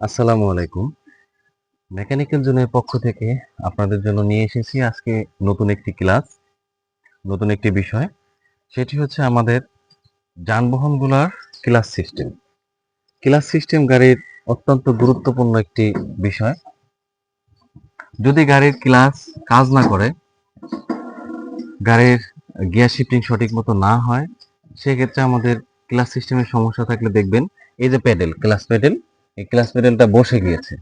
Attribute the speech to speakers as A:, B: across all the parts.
A: আসসালামু আলাইকুম। মেকানিক্যাল জোনের পক্ষ থেকে আপনাদের জন্য নিয়ে এসেছি আজকে নতুন একটি ক্লাস, নতুন একটি বিষয়। সেটি হচ্ছে আমাদের যানবাহনগুলোর ক্লাস সিস্টেম। ক্লাস সিস্টেম গাড়ির অত্যন্ত গুরুত্বপূর্ণ একটি বিষয়। যদি গাড়ির ক্লাস কাজ না করে, গাড়ির গিয়ার শিফটিং সঠিক মতো না হয়, সেক্ষেত্রে আমাদের ক্লাস সিস্টেমের সমস্যা থাকলে দেখবেন, এই যে প্যাডেল, ক্লাস প্যাডেল। এই ক্লাস প্যাডেলটা বসে গিয়েছে।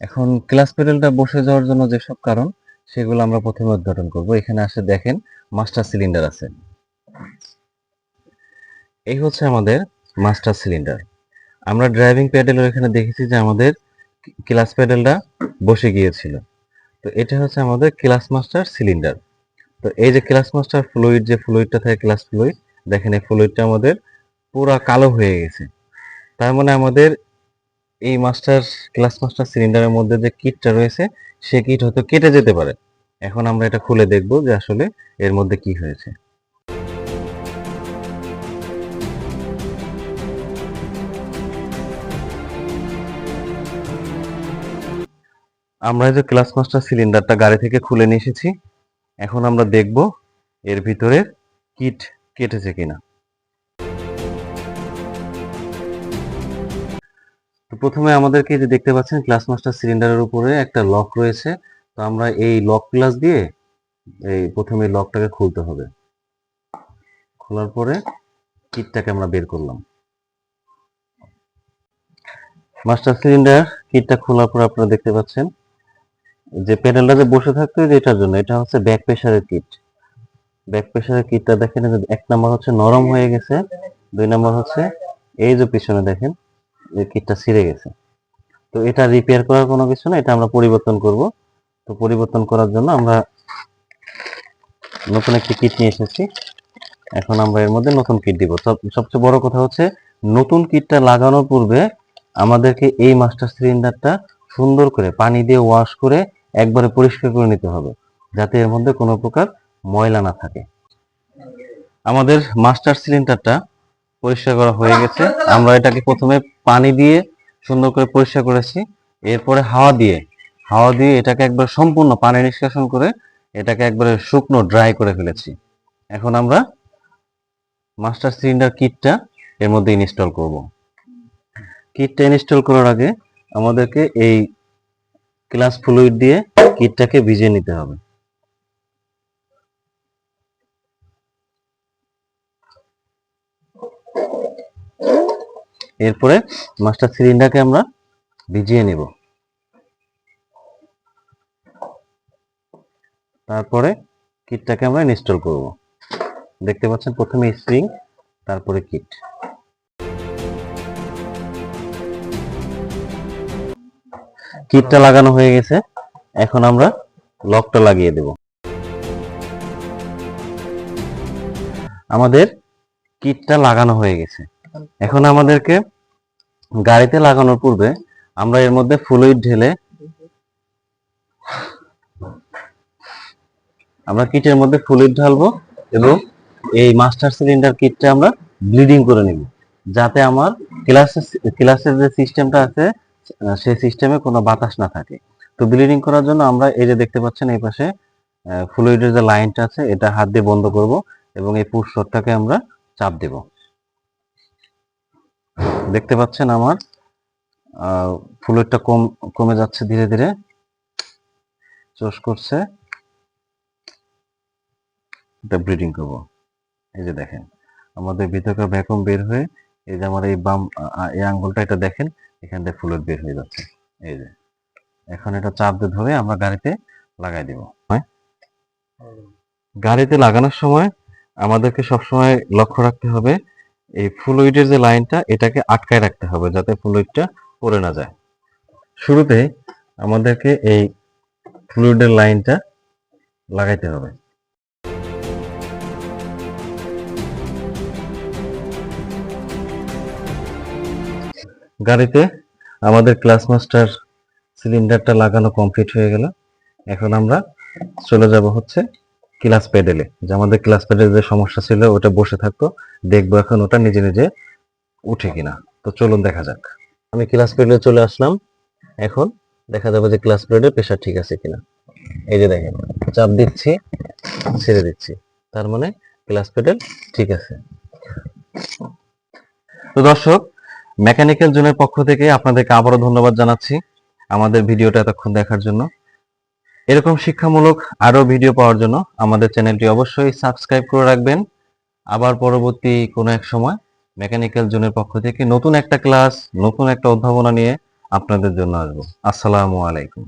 A: এখন ক্লাস প্যাডেলটা বসে যাওয়ার জন্য যেসব কারণ, সেগুলো আমরা প্রথমে উদ্ঘাটন করব। এখানে আসে দেখেন মাস্টার সিলিন্ডার আছে। এই হচ্ছে আমাদের মাস্টার সিলিন্ডার আমরা ড্রাইভিং প্যাডেলের এখানে দেখেছি যে আমাদের ক্লাস প্যাডেলটা বসে গিয়েছিল। তো এটা হচ্ছে আমাদের ক্লাস মাস্টার সিলিন্ডার তো এই যে ক্লাস মাস্টার ফ্লুইড যে ফ্লুইডটা থাকে ক্লাস ফ্লুইড দেখেন এই ফ্লুইডটা আমাদের পুরা কালো হয়ে গেছে। তার মানে আমাদের এই মাস্টার ক্লাস মাস্টার সিলিন্ডারের মধ্যে যে কিটটা রয়েছে, সে কিট হয়তো কেটে যেতে পারে। এখন আমরা এটা খুলে দেখব যে আসলে এর মধ্যে কি হয়েছে। আমরা যে ক্লাস মাস্টার সিলিন্ডারটা গাড়ি থেকে খুলে নিয়ে এসেছি। এখন আমরা দেখব এর ভিতরের কিট কেটেছে কিনা। তো প্রথমে আমাদেরকে যে দেখতে পাচ্ছেন ক্লাস মাস্টার সিলিন্ডারের উপরে একটা লক রয়েছে। তো আমরা এই লক গ্লাস দিয়ে এই প্রথমে লকটাকে খুলতে হবে। খোলার পরে কিটটাকে আমরা বের করলাম। মাস্টার সিলিন্ডার কিটটা খোলার পর আপনারা দেখতে পাচ্ছেন, যে প্যানেলটা যে বসে থাকতো এটার জন্য, এটা হচ্ছে ব্যাক প্রেসারের কিট ব্যাক প্রেসারের কিটটা দেখেন এক নাম্বার হচ্ছে নরম হয়ে গেছে, দুই নাম্বার হচ্ছে এই যে পিছনে দেখেন যে কিটটা ছিঁড়ে গেছে। তো এটা রিপেয়ার করার কোনো কিছু না, এটা আমরা পরিবর্তন করব। তো পরিবর্তন করার জন্য আমরা নতুন একটি কিট নিয়ে এসেছি। এখন আমরা এর মধ্যে নতুন কিট দিব। সব- সবচেয়ে বড় কথা হচ্ছে, নতুন কিটটা লাগানোর পূর্বে আমাদেরকে এই মাস্টার সিলিন্ডারটা সুন্দর করে পানি দিয়ে ওয়াশ করে একবারে পরিষ্কার করে নিতে হবে, যাতে এর মধ্যে কোনো প্রকার ময়লা না থাকে। আমাদের মাস্টার সিলিন্ডারটা পরিষ্কার করা হয়ে গেছে। আমরা এটাকে প্রথমে পানি দিয়ে সুন্দর করে পরিষ্কার করেছি। এরপরে হাওয়া দিয়ে হাওয়া দিয়ে এটাকে একবার সম্পূর্ণ পানি নিষ্কাশন করে এটাকে একবারে শুকনো ড্রাই করে ফেলেছি। এখন আমরা মাস্টার সিলিন্ডার কিটটা এর মধ্যে ইনস্টল করব। কিটটা ইনস্টল করার আগে আমাদেরকে এই ক্লাস ফ্লুইড দিয়ে কিটটাকে ভিজিয়ে নিতে হবে। এরপরে মাস্টার সিলিন্ডারকে আমরা ভিজিয়ে নেব। তারপরে কিটটাকে আমরা ইনস্টল করব। দেখতে পাচ্ছেন প্রথমে স্প্রিং তারপরে কিট কিটটা লাগানো হয়ে গেছে। এখন আমরা লকটা লাগিয়ে দেব। আমাদের কিটটা লাগানো হয়ে গেছে। এখন আমাদেরকে গাড়িতে লাগানোর পূর্বে আমরা এর মধ্যে ফ্লুইড ঢেলে আমরা কিটের মধ্যে ফ্লুইড ঢালবো এবং এই মাস্টার সিলিন্ডার কিটটা আমরা ব্লিডিং করে নিব, যাতে আমার ক্লাসের ক্লাসের যে সিস্টেমটা আছে সেই সিস্টেমে কোনো বাতাস না থাকে। তো ব্লিডিং করার জন্য আমরা এই যে দেখতে পাচ্ছেন এই পাশে ফ্লুইডের যে লাইনটা আছে, এটা হাত দিয়ে বন্ধ করব এবং এই পুশ শটটাকে আমরা চাপ দেব। দেখতে পাচ্ছেন আমার ফুলেরটা কম, কমে যাচ্ছে ধীরে ধীরে। চোষ করছে। এটা ব্রিডিং করব। এই যে দেখেন, আমাদের ভিতরকার ভ্যাকুম বের হয়ে, এই যে আমার এই বাম এই আঙ্গুলটা, এটা দেখেন, এখান থেকে ফুলের বের হয়ে যাচ্ছে। এই যে, এখন এটা চাপ দিয়ে ধরে আমরা গাড়িতে লাগাই দিব। হয়? গাড়িতে লাগানোর সময় আমাদেরকে সবসময় লক্ষ্য রাখতে হবে এই ফ্লুইডের যে লাইনটা, এটাকে আটকায় রাখতে হবে যাতে ফ্লুইডটা পড়ে না যায়। শুরুতে আমাদেরকে এই ফ্লুইডের লাইনটা লাগাইতে হবে। গাড়িতে আমাদের ক্লাস মাস্টার সিলিন্ডারটা লাগানো কমপ্লিট হয়ে গেল। এখন আমরা চলে যাব হচ্ছে ক্লাস প্যাডেলে। যে আমাদের ক্লাস প্যাডেলে যে সমস্যা ছিল, ওটা বসে থাকতো, দেখব এখন ওটা নিজে নিজে উঠে কিনা। তো চলুন দেখা যাক। আমি ক্লাস প্যাডেলে চলে আসলাম। এখন দেখা যাবে যে ক্লাস প্লেটের প্রেশার ঠিক আছে কিনা। এই যে দেখেন, চাপ দিচ্ছি, ছেড়ে দিচ্ছি। তার মানে ক্লাস প্লেটের ঠিক আছে। তো দর্শক, মেকানিক্যাল জোনের পক্ষ থেকে আপনাদেরকে আবারও ধন্যবাদ জানাচ্ছি আমাদের ভিডিওটা এতক্ষণ দেখার জন্য। এরকম শিক্ষামূলক আরও ভিডিও পাওয়ার জন্য আমাদের চ্যানেলটি অবশ্যই সাবস্ক্রাইব করে রাখবেন। আবার পরবর্তী কোনো এক সময় মেকানিক্যাল জোনের পক্ষ থেকে নতুন একটা ক্লাস নতুন একটা অধ্যাপনা নিয়ে আপনাদের জন্য আসব। আসসালামু আলাইকুম।